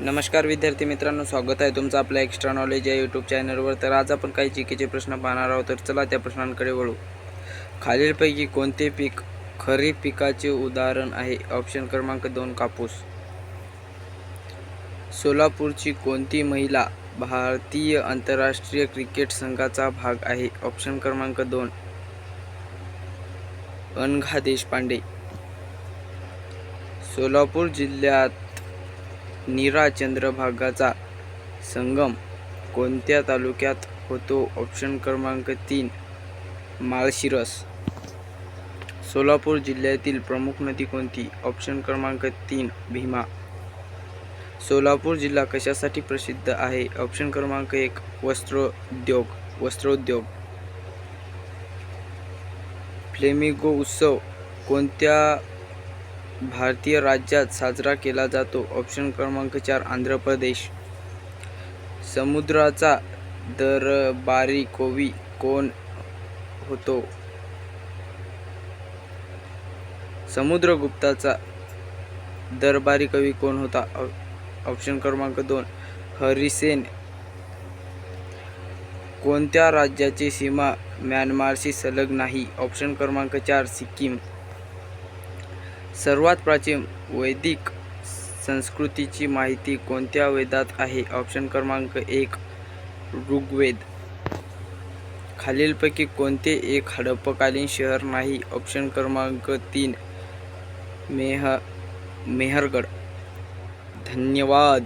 नमस्कार विद्यार्थी मित्रांनो स्वागत आहे तुमचं आपल्या एक्स्ट्रा नॉलेज या यूट्यूब चॅनलवर तर आज आपण काही चिकीचे प्रश्न पाहणार आहोत तर चला त्या प्रश्नांकडे वळू. खालीलपैकी कोणते पीक खरीप पिकाचे उदाहरण आहे? ऑप्शन क्रमांक दोन कापूस. सोलापूरची कोणती महिला भारतीय आंतरराष्ट्रीय क्रिकेट संघाचा भाग आहे? ऑप्शन क्रमांक दोन अनघा देशपांडे. सोलापूर जिल्ह्यात नीरा चंद्रभागाचा संगम कोणत्या तालुक्यात होतो? ऑप्शन क्रमांक तीन माळशिरस. सोलापूर जिल्ह्यातील प्रमुख नदी कोणती? ऑप्शन क्रमांक तीन भीमा. सोलापूर जिल्हा कशासाठी प्रसिद्ध आहे? ऑप्शन क्रमांक एक वस्त्रोद्योग वस्त्रोद्योग. फ्लेमिगो उत्सव कोणत्या भारतीय राज्यात साजरा केला जातो. ऑप्शन क्रमांक चार आंध्र प्रदेश. समुद्राचा दरबारी कोवी कोण होतो? समुद्रगुप्ताचा दरबारी कवी कोण होता? ऑप्शन क्रमांक दोन हरिसेन. कोणत्या राज्याची सीमा म्यानमारशी संलग्न नाही? ऑप्शन क्रमांक चार सिक्कीम. सर्वात प्राचीन वैदिक संस्कृतीची माहिती कोणत्या वेदात आहे? ऑप्शन क्रमांक एक ऋग्वेद. खालीलपैकी कोणते एक हडप्पकालीन शहर नाही? ऑप्शन क्रमांक तीन मेह मेहरगड. धन्यवाद.